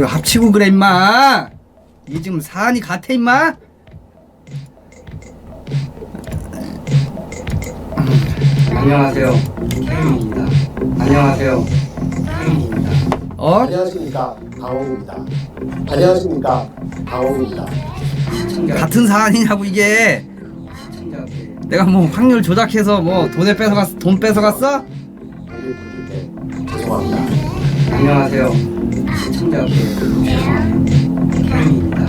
이거 합치고 그래 임마 이게 지금 사안이 같아 임마 안녕하세요. 케빈입니다. 안녕하세요. 케빈입니다. 어? 안녕하십니까 강호입니다. 안녕하십니까 강호입니다. 같은 사안이냐고 이게 내가 뭐 확률 조작해서 뭐 돈에 뺏어갔어 돈 뺏어갔어? 죄송합니다. 안녕하세요. 시청자께 죄송합니다. 케빈입니다.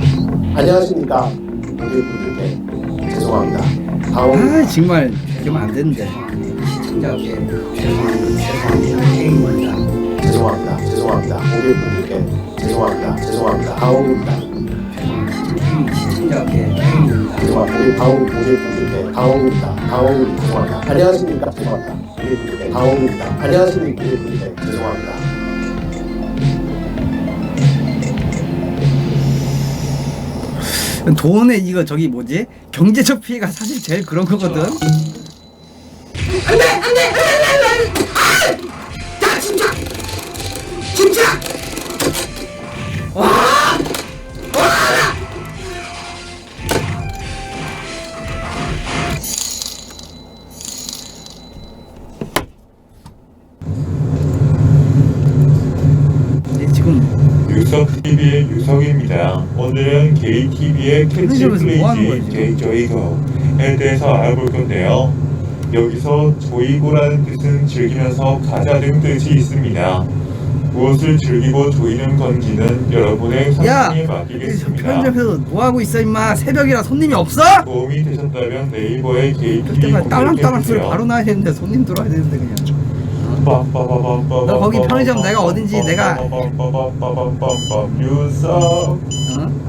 안녕하십니까 우리 분들께 죄송합니다. 강호입니다. 아 정말 이러면 안 되는데 시청자께 죄송합니다. 죄송합니다. 케빈입니다. 죄송합니다. 죄송합니다. 우리 분들께 죄송합니다. 죄송합니다. 케빈입니다. 죄송합니다. 우리 강호 우리 분들께 강호입니다. 강호입니다. 죄송합니다. 안녕하십니까 죄송합니다. 우리 분들께 강호입니다. 안녕하십니까 우리 분들께 죄송합니다. 돈에 이거 저기 뭐지? 경제적 피해가 사실 제일 그런 거거든. 근데 유석 TV의 유석입니다. 오늘은 게이 TV의 캐치 편의점에서 뭐 하는 거야, 플레이지 지금? 게이 조이고에 대해서 알아볼 건데요. 여기서 조이고라는 뜻은 즐기면서 가자 등 뜻이 있습니다. 무엇을 즐기고 조이는 건지는 여러분의 야! 선택에 저 맡기겠습니다. 편의점에서 뭐 하고 있어 임마 새벽이라 손님이 없어? 도움이 되셨다면 네이버에 게이 TV 그때만 딸랑딸랑 소리. 바로 나야 되는데 손님 들어와야 되는데 그냥 너너 거기 편의점 내가 어딘지 내가- 어?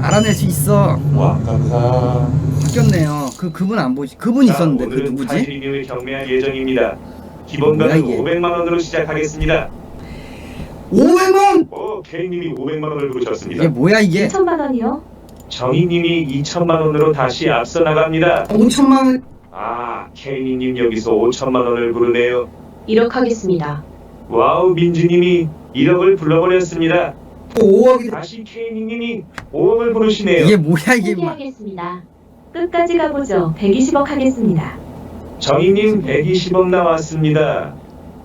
알아낼 수 있어 왕감사 바뀌었네요 그 그분 안 보지 그분 있었는데 그 누구지? 타이틀님을 경매할 예정입니다. 기본 뭐야, 가격 이게? 500만 원으로 시작하겠습니다. 500원! 오, K님이 500만 원을 부르셨습니다. 이게 뭐야 이게 2천만 원이요? 정희님이 2천만 원으로 다시 앞서 나갑니다. 5천만 원 아, K님 여기서 5천만 원을 부르네요. 1억 하겠습니다. 와우, 민주님이 1억을 불러버렸습니다. 5억이 다시 K님이 5억을 부르시네요. 이게 뭐야 이게 막 포기하겠습니다. 끝까지 가보죠. 120억 하겠습니다. 정희님 120억 나왔습니다.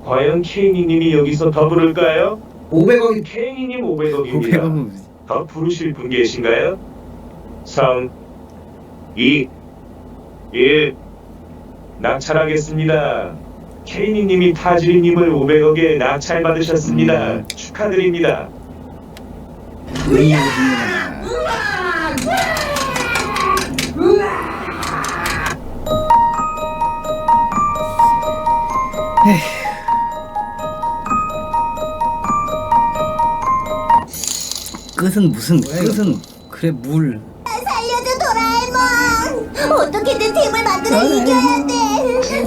과연 K님이 여기서 더 부를까요? 500억이 K님 500억입니다. 500억은 더 부르실 분 계신가요? 3, 2, 1 낙찰하겠습니다. 케이니님이 타지리님을 500억에 낙찰 받으셨습니다. 음. 축하드립니다. 끝은 무슨 끝은 그래 물 어떻게든 팀을 만들어 이겨야 돼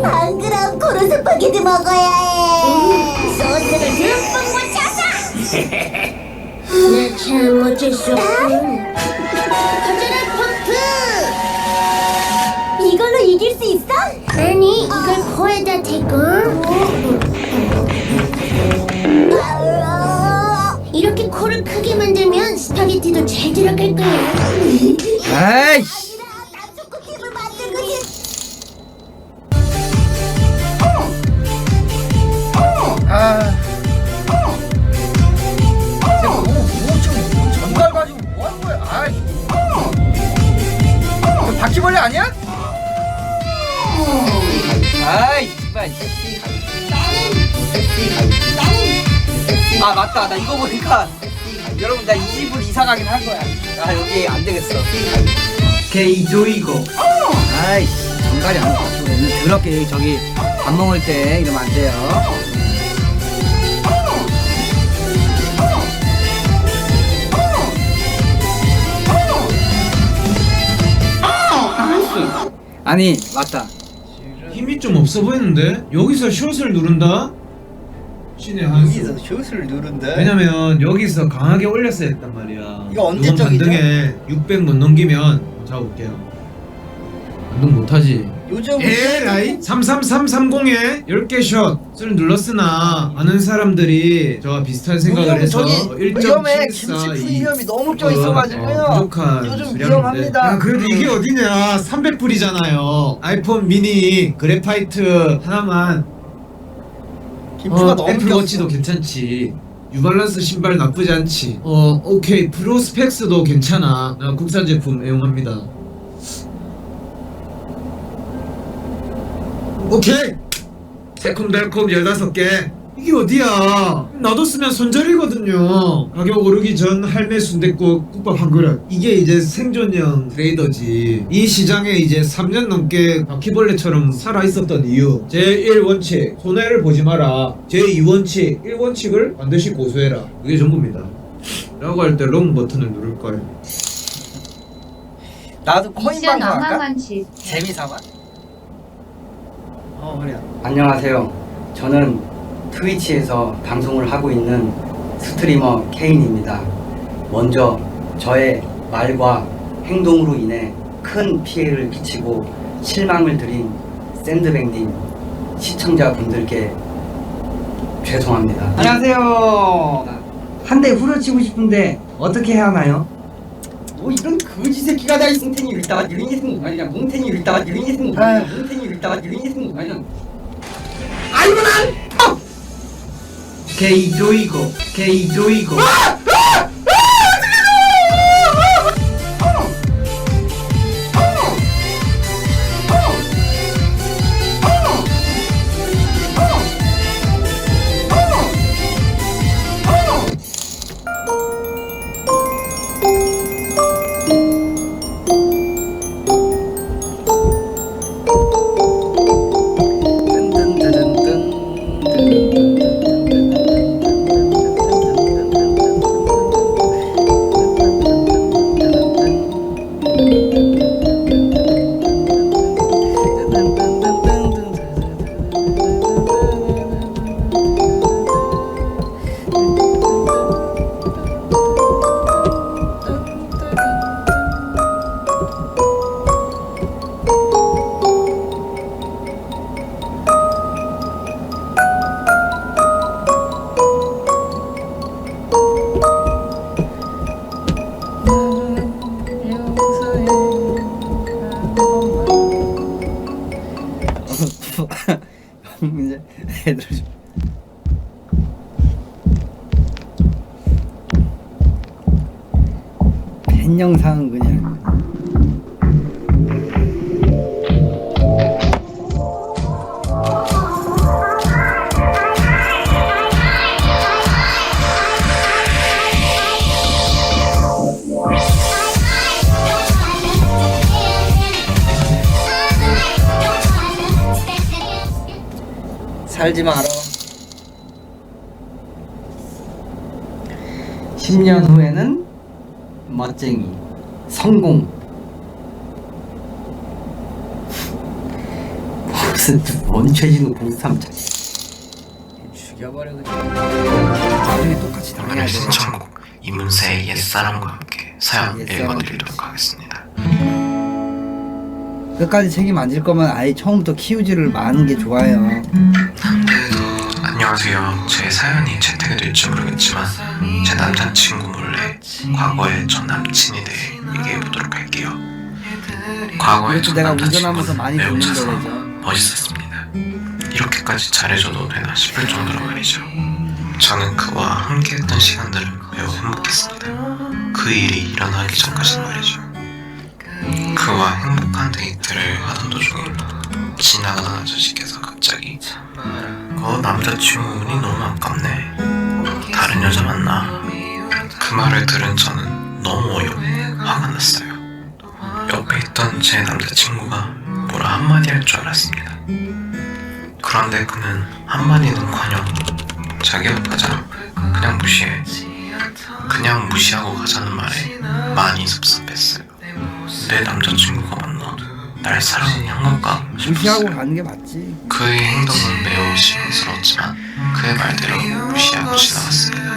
안 그럼 코로 스파게티 먹어야 해. 소스를 듬뿍 묻혀서. 나참 어쩔 수 없군 커져라 퍼프. 이걸로 이길 수 있어? 아니 이걸 코에다 대고. 이렇게 코를 크게 만들면 스파게티도 잘 들어갈 거야. 아이씨 아 맞다 나 이거 보니까 여러분 나 이 집을 이사 가긴 할 거야 아 여기 안 되겠어 게이 조이고 아이씨 정갈이 안 나와 더럽게 저기 밥 먹을 때 이러면 안 돼요 아니 맞다 힘이 좀 없어 보이는데 여기서 숏을 누른다 신의 한수. 슛을 누른다? 왜냐면 여기서 강하게 올렸어야 했단 말이야. 이거 언제 이건 적이죠? 반등에 600못 넘기면 잡아볼게요. 반등 못하지. 요즘 에라이 33330에 10개 샷을 눌렀으나 많은 사람들이 저와 비슷한 생각을 요즘 해서 저기 위험해. 1.74 김치프 이 위험이 너무 껴 있어가지고요. 어, 부족한 요즘 수량인데. 위험합니다. 야, 그래도 이게 어디냐? 300불이잖아요. 아이폰 미니 그래파이트 하나만 김치가 어, 너무 애플워치도 괜찮지. 유발란스 신발 나쁘지 않지. 어 오케이. 프로스펙스도 괜찮아. 나 국산 제품 애용합니다. 오케이. 새콤달콤 15개 이게 어디야? 놔뒀으면 손절이거든요. 가격 오르기 전 할매 순댓국 국밥 한 그릇. 이게 이제 생존형 트레이더지. 이 시장에 이제 3년 넘게 바퀴벌레처럼 살아 있었던 이유. 제1 원칙 손해를 보지 마라. 제2 원칙 1 원칙을 반드시 고수해라. 그게 전부입니다. 라고 할 때 롱 버튼을 누를 거예요. 나도 코인 미션 방송 할까? 어마만 시스템 재미삼아? 어 그래 안녕하세요. 저는 트위치에서 방송을 하고 있는 스트리머 케인입니다. 먼저 저의 말과 행동으로 인해 큰 피해를 끼치고 실망을 드린 샌드백님 시청자분들께 죄송합니다. 안녕하세요. 한 대 후려치고 싶은데 어떻게 해야 하나요? 뭐 이런 거지 새끼가 다 뭉탱이 일다가 유린이 생각 아니야 뭉탱이 일다가 유린이 생각 아니야 뭉탱이 일다가 유린이 생각 아니야 아이고 난 게이조이고 게이조이고 팬 영상은 그냥. 살지 마라. 10년 후에는 멋쟁이 성공 무슨 뭔 최진우 공삼 죽여버려 그냥 나중에 똑같이 돼 신청곡 이문세의 옛사람과 함께 사연. 읽어드리도록 하겠습니다. 끝까지 책임 안 질 거면 아예 처음부터 키우지를 마는 게 좋아요 안녕하세요. 제 사연이 채택이 될지 모르겠지만 제 남자친구 몰래 과거의 전 남친에 대해 얘기해보도록 할게요. 과거의 이것도 전 내가 남자친구는 운전하면서 많이 매우 듣는 차서 노래죠 멋있었습니다. 이렇게까지 잘해줘도 되나 싶을 정도로 말이죠. 저는 그와 함께했던 시간들은 매우 행복했습니다. 그 일이 일어나기 전까지는 말이죠. 그와 행복한 데이트를 하던 도중에 지나가던 아저씨께서 갑자기 어 남자친구 운이 너무 아깝네. 다른 여자 만나. 그 말을 들은 저는 너무 어이없고 화가 났어요. 옆에 있던 제 남자친구가 뭐라 한마디 할 줄 알았습니다. 그런데 그는 한마디는커녕 자기가 가자 그냥 무시해. 그냥 무시하고 가자는 말에 많이 섭섭했어요. 내 남자친구가 날 사랑하는 형과 무시하고 가는 게 맞지 그의 행동은 매우 실망스러웠지만 그의 말대로 무시하고 지나갔습니다.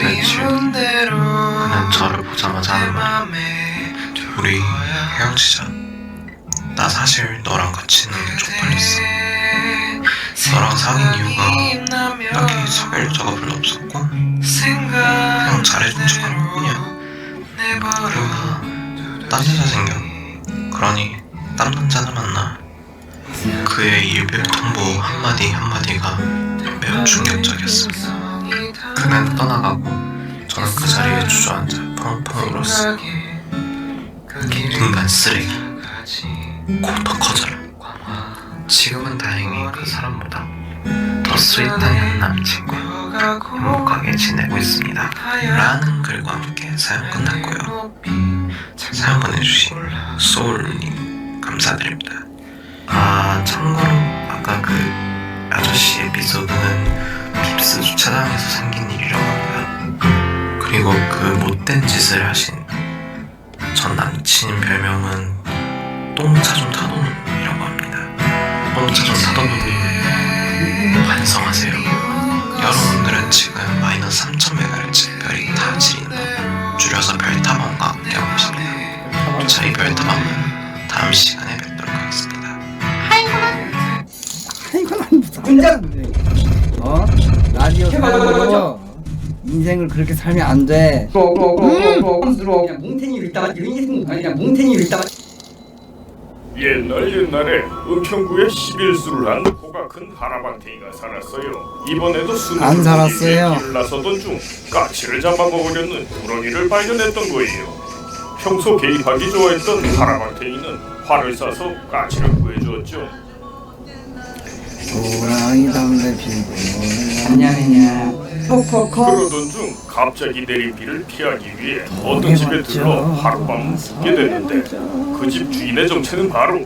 며칠 후 그는 저를 보자마자 하는 말이 우리 헤어지자 나 사실 너랑 같이 있는 게 쪽팔렸어. 너랑 사귄 이유가 딱히 사귈 여자가 별로 없었고 그냥 잘해준 척 하는 뿐이야. 그리고 딴 여자 생겨. 그러니 딴 남자를 만나. 그의 일별 통보 한마디 한마디가 매우 충격적이었어. 그는 떠나가고 저는 그 자리에 주저앉아 펑펑 울었어. 인간 쓰레기. 곧더 커져라. 지금은 다행히 그 사람보다 더 스윗한 현 남친과 행복하게 지내고 있습니다. 라는 글과 함께 사연 끝났고요. 사연 보내주신 소울님 감사드립니다. 아 참고로 아까 그 아저씨 에피소드는 빕스 주차장에서 생긴 일이라고 합니다. 그리고 그 못된 짓을 하신 전 남친 별명은 똥차 좀 타도놈이라고 합니다. 똥차 좀 타도놈님 반성하세요. 여러분들은 지금 마이너스 3000MHz 별이 다법 줄여서 별 저희 별타방은 다음 시간에 뵙도록 하겠습니다. 이건 아니 무슨 혼자 어? 라디오 듣고 인생을 그렇게 살면 안돼. 그냥 몽탱이로 있다가 인생 아니 그냥 몽탱이로 있다가. 옛날 옛날에 은평구에 11수를 한 코가 큰 하라방탱이가 살았어요. 이번에도 수능 안 살았어요. 길을 나서던 중 까치를 잡아먹으려는 구렁이를 발견했던 거예요. 평소 개입하기 좋아했던 하라방탱이는 활을 쏴서 까치를 구해주었죠. 호랑이 담배 피고 안녕하냐. 콕콕콕 그러던 중 갑자기 내린 비를 피하기 위해 어떤 집에 들러 하룻밤 묵게 됐는데 그 집 주인의 정체는 바로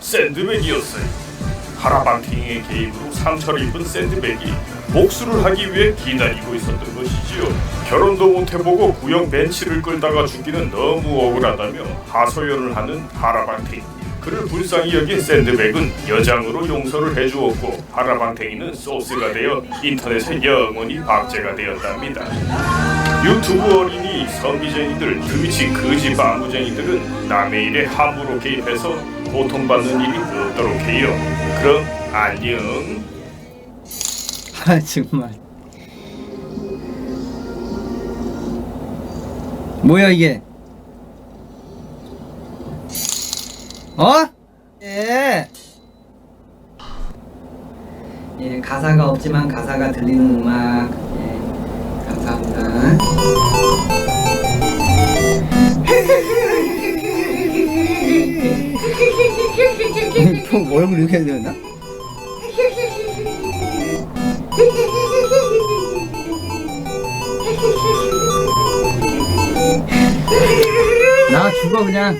샌드백이었어요. 하라방팅의 개입으로 상처를 입은 샌드백이 복수를 하기 위해 기다리고 있었던 것이지요. 결혼도 못 해보고 구형 벤치를 끌다가 죽기는 너무 억울하다며 하소연을 하는 하라방팅. 그를 불쌍히 여긴 샌드백은 여장으로 용서를 해주었고 하라방탱이는 소스가 되어 인터넷에 영원히 박제가 되었답니다. 유튜브 어린이 선비쟁이들 트위치 거지 바무쟁이들은 남의 일에 함부로 개입해서 고통받는 일이 없도록 해요. 그럼 안녕. 아 정말 뭐야 이게 어? 예. 예, 가사가 없지만 가사가 들리는 음악. 예, 감사합니다. 형 얼굴 이렇게 해야 되나? 나 죽어 그냥